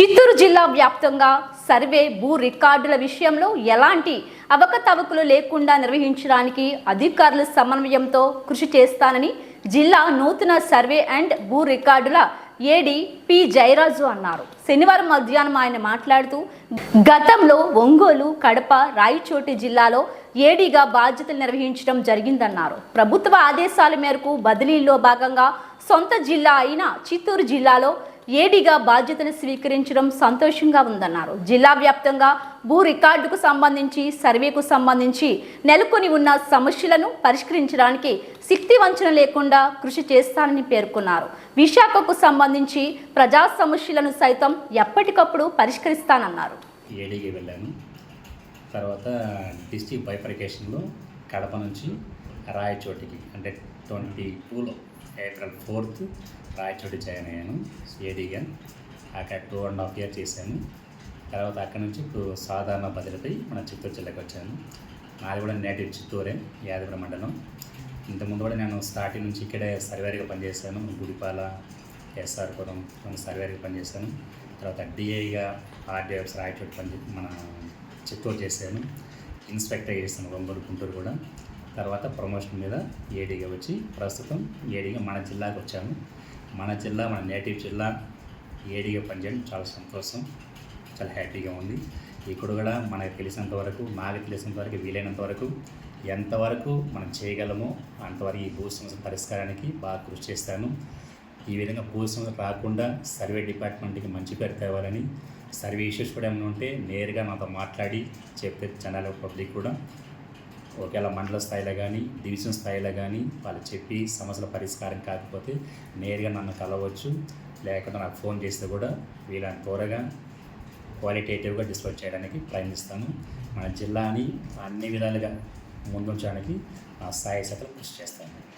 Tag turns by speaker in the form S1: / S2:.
S1: చిత్తూరు జిల్లా వ్యాప్తంగా సర్వే భూ రికార్డుల విషయంలో ఎలాంటి అవకతవకలు లేకుండా నిర్వహించడానికి అధికారుల సమన్వయంతో కృషి చేస్తానని జిల్లా నూతన సర్వే అండ్ భూ రికార్డుల ఏడి పి జయరాజు అన్నారు. శనివారం మధ్యాహ్నం ఆయన మాట్లాడుతూ గతంలో ఒంగోలు కడప రాయచోటి జిల్లాలో ఏడీగా బాధ్యతలు నిర్వహించడం జరిగిందన్నారు. ప్రభుత్వ ఆదేశాల మేరకు బదిలీలో భాగంగా సొంత జిల్లా అయిన చిత్తూరు జిల్లాలో ఏడీగా బాధ్యతను స్వీకరించడం సంతోషంగా ఉందన్నారు. జిల్లా వ్యాప్తంగా భూ రికార్డుకు సంబంధించి సర్వేకు సంబంధించి నెలకొని ఉన్న సమస్యలను పరిష్కరించడానికి శక్తి వంచన లేకుండా కృషి చేస్తానని పేర్కొన్నారు. విశాఖకు సంబంధించి ప్రజా సమస్యలను సైతం ఎప్పటికప్పుడు పరిష్కరిస్తానన్నారు.
S2: ఏడీకి వెళ్ళాను. తర్వాత డిస్టిక్ బైఫర్కేషన్లో కడప నుంచి రాయచోటికి అంటే ట్వంటీ టూలో ఏప్రిల్ ఫోర్త్ రాయచోటి జాయిన్ అయ్యాను ఏడీగా అక్కడ టూ అండ్ హాఫ్ ఇయర్ చేశాను. తర్వాత అక్కడ నుంచి ఇప్పుడు సాధారణ బదిలీపై మన చిత్తూరు జిల్లాకి వచ్చాను. నాది కూడా నేటివ్ చిత్తూరే యాదగిరి మండలం. ఇంతకుముందు కూడా నేను స్టార్టింగ్ నుంచి ఇక్కడే సర్వేర్గా పనిచేశాను. గుడిపాల ఎస్ఆర్పురం మన సర్వేర్గా పనిచేశాను. తర్వాత డిఐగా ఆర్డీఎఫ్స్ రాయచోటి పని మన చిత్తూరు చేశాను. ఇన్స్పెక్టర్ చేశాను ఒంగోలు గుంటూరు కూడా. తర్వాత ప్రమోషన్ మీద ఏడీగా వచ్చి ప్రస్తుతం ఏడీగా మన జిల్లాకు వచ్చాను మన జిల్లా మన నేటివ్ జిల్లా ఏడీగా పనిచేయడం చాలా సంతోషం చాలా హ్యాపీగా ఉంది. ఇక్కడ కూడా మనకు తెలిసినంత వరకు నాకు తెలిసినంత వరకు వీలైనంత వరకు ఎంతవరకు మనం చేయగలమో అంతవరకు ఈ భూ సమస్య పరిష్కారానికి బాగా కృషి చేస్తాను. ఈ విధంగా భూ సమస్య రాకుండా సర్వే డిపార్ట్మెంట్కి మంచి పేరు తేవాలని సర్వే ఇష్యూస్ కూడా ఏమైనా ఉంటే నేరుగా నాతో మాట్లాడి చెప్పే జనాల పబ్లిక్ కూడా ఒకవేళ మండల స్థాయిలో కానీ డివిజన్ స్థాయిలో కానీ వాళ్ళు చెప్పి సమస్యల పరిష్కారం కాకపోతే నేరుగా నన్ను కలవచ్చు. లేకుండా నాకు ఫోన్ చేస్తే కూడా వీళ్ళని త్వరగా క్వాలిటేటివ్గా డిస్కస్ చేయడానికి ప్రయత్నిస్తాను. మన జిల్లాని అన్ని విధాలుగా ముందుంచడానికి నా స్థాయి శాతం కృషి చేస్తాను.